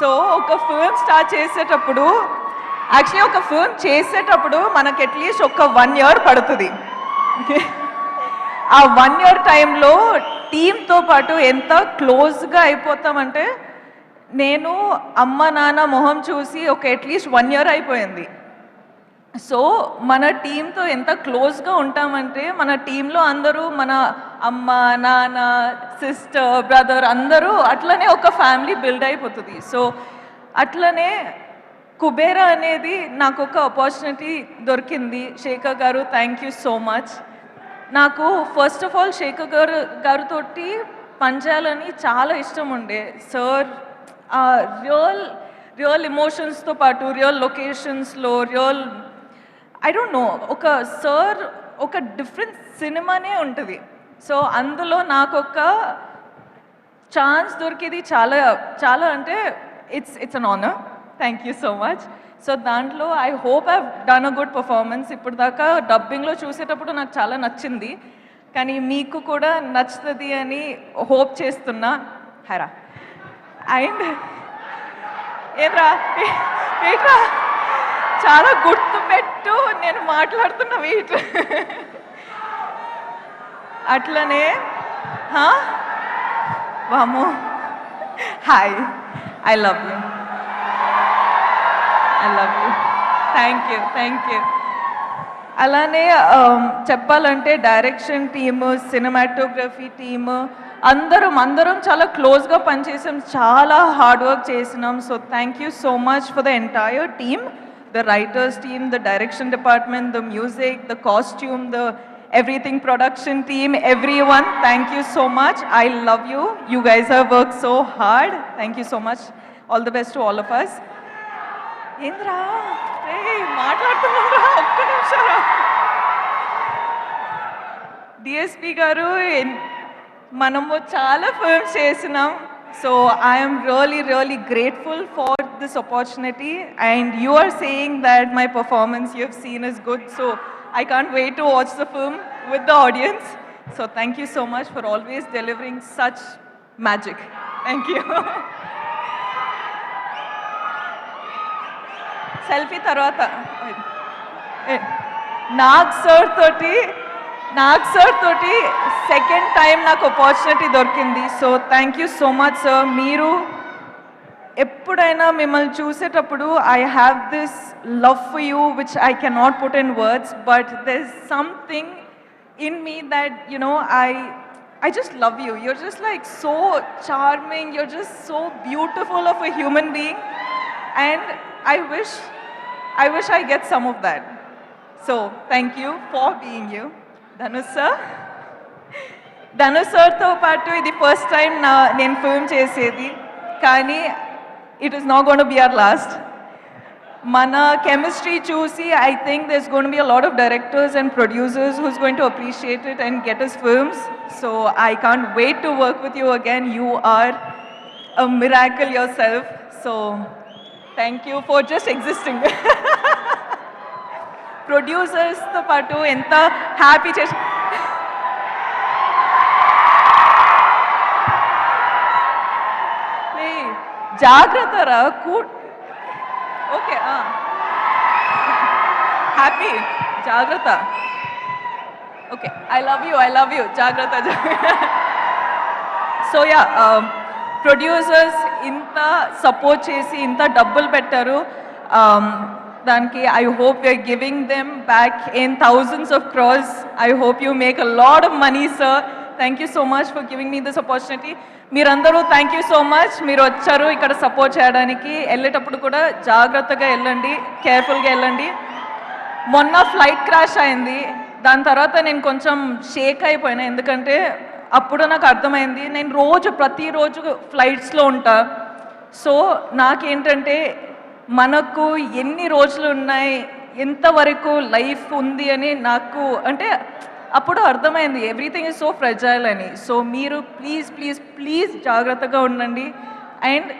So ఒక film start చేసేటప్పుడు actually ఒక ఫిల్మ్ చేసేటప్పుడు మనకి అట్లీస్ట్ ఒక వన్ ఇయర్ పడుతుంది. ఆ వన్ ఇయర్ టైంలో టీంతో పాటు ఎంత క్లోజ్గా అయిపోతామంటే నేను అమ్మ నాన్న మొహం చూసి ఒక అట్లీస్ట్ వన్ ఇయర్ అయిపోయింది. సో మన టీంతో ఎంత క్లోజ్గా ఉంటామంటే మన టీంలో అందరూ మన అమ్మ నాన్న సిస్టర్ బ్రదర్ అందరూ అట్లనే ఒక ఫ్యామిలీ బిల్డ్ అయిపోతుంది. సో అట్లనే కుబేరా అనేది నాకు ఒక ఆపర్చునిటీ దొరికింది. Shekhar garu thank you so much నాకు first of all Shekhar garu గారితోటి పనిచేయాలని చాలా ఇష్టం ఉండే. సార్ రియల్ రియల్ ఎమోషన్స్తో పాటు రియల్ లొకేషన్స్లో రియల్ ఐ డోంట్ నో ఒక సార్ ఒక డిఫరెంట్ సినిమానే ఉంటుంది. సో అందులో నాకు ఒక ఛాన్స్ దొరికేది చాలా చాలా అంటే it's it's an honour thank you so much so దాంట్లో I hope I done a good performance ఇప్పుడు దాకా డబ్బింగ్లో చూసేటప్పుడు నాకు చాలా నచ్చింది. కానీ మీకు కూడా నచ్చుతుంది అని హోప్ చేస్తున్నా. హరా. అండ్ ఏరా ఏట్రా? చాలా గుర్తుపెట్టు నేను మాట్లాడుతున్న వీటి. అట్లనే వాము hi I love you I love you thank you thank you అలానే um, చెప్పాలంటే డైరెక్షన్ టీమ్ సినిమాటోగ్రఫీ టీమ్ అందరం అందరం చాలా క్లోజ్గా పనిచేసాం. చాలా హార్డ్ వర్క్ చేసినాం. So thank you so much for the entire team the writers team the direction department the music the costume the everything production team every one thank you so much I love you you guys have work so hard thank you so much all the best to all of us ఏంద్రా ఏయ్, మాట్లాడుతున్నారా ఒక్క నిమిషం DSP గారు ఎన్- మనము చాలా films చేసినాం so I'm really really grateful for this opportunity and you are saying that my performance you have seen is good so I can't wait to watch the film with the audience so thank you so much for always delivering such magic thank you selfie తర్వాత ఏ, Nag sir తోటి Nag sir తోటి second time నాకు opportunity దొరికింది so thank you so much sir మీరు ఎప్పుడైనా మిమ్మల్ని చూసేటప్పుడు I have this love for you which I cannot put in words but there is something in me that you know i i just love you you're just like so charming you're just so beautiful of a human being and i wish i wish i get some of that so thank you for being you dhanush sir Dhanush సార్తో పాటు ఇది first time నా నేను film చేసేది కానీ it is not gonna be our last మన chemistry చూసి I think this gonna be a lot of directors and producers who's going to appreciate it and get is films so I can't wait to work with you again you are a miracle yourself so thank you for just existing ప్రొడ్యూసర్స్తో పాటు ఎంత happy చేసి జాగ్రత్త రా okay happy జాగ్రత్త. Okay I love you I love you జాగ్రత్త so yeah producers ఇంత support చేసి ఇంత డబ్బులు పెట్టారు. దానికి I hope you're giving them back in thousands of crores I hope you make a lot of money sir thank you so much for giving me this opportunity మీరందరూ thank you so much మీరు వచ్చారు ఇక్కడ support చేయడానికి. వెళ్ళేటప్పుడు కూడా జాగ్రత్తగా వెళ్ళండి. కేర్ఫుల్గా వెళ్ళండి. మొన్న ఫ్లైట్ క్రాష్ అయింది. దాని తర్వాత నేను కొంచెం షేక్ అయిపోయినా. ఎందుకంటే అప్పుడు నాకు అర్థమైంది. నేను రోజు ప్రతిరోజు ఫ్లైట్స్లో ఉంటా. సో నాకేంటంటే మనకు ఎన్ని రోజులు ఉన్నాయి? ఎంతవరకు లైఫ్ ఉంది అని నాకు అంటే అప్పుడు అర్థమైంది ఎవ్రీథింగ్ ఇస్ సో ఫ్రెజైల్ అని సో మీరు ప్లీజ్ ప్లీజ్ ప్లీజ్ జాగ్రత్తగా ఉండండి అండ్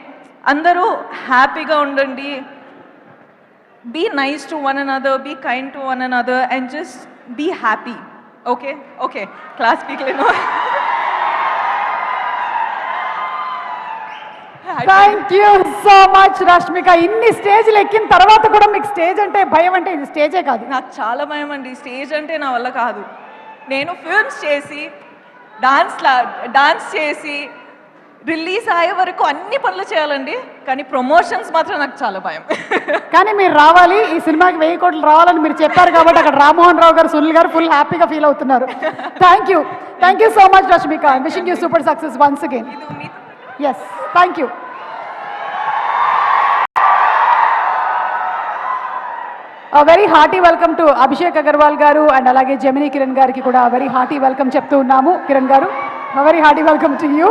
అందరూ హ్యాపీగా ఉండండి be nice to one another, be kind to one another, and just be happy. Okay? Okay. Class speak, you know. Thank you so much Rashmika ఇన్ని స్టేజ్లు ఎక్కిన తర్వాత కూడా మీకు స్టేజ్ అంటే భయం అంటే ఇది స్టేజే కాదు నాకు చాలా భయం అండి స్టేజ్ అంటే నా వల్ల కాదు నేను ఫిల్మ్స్ చేసి డాన్స్ డాన్స్ చేసి రిలీజ్ అయ్యే వరకు అన్ని పనులు చేయాలండి. కానీ ప్రమోషన్స్ మాత్రం నాకు చాలా భయం. కానీ మీరు రావాలి ఈ సినిమాకి వెయ్యి కోట్లు రావాలని మీరు చెప్పారు కాబట్టి అక్కడ రామ్మోహన్ రావు గారు సునీల్ గారు ఫుల్ హ్యాపీగా ఫీల్ అవుతున్నారు. Thank you thank you so much Rashmika wishing you super success once again yes thank you very hearty welcome to Abhishek Agarwal garu and అలాగే జమినీ కిరణ్ గారికి కూడా వెరీ హార్టీ వెల్కమ్ చెప్తూ ఉన్నాము Kiran garu very hearty welcome to you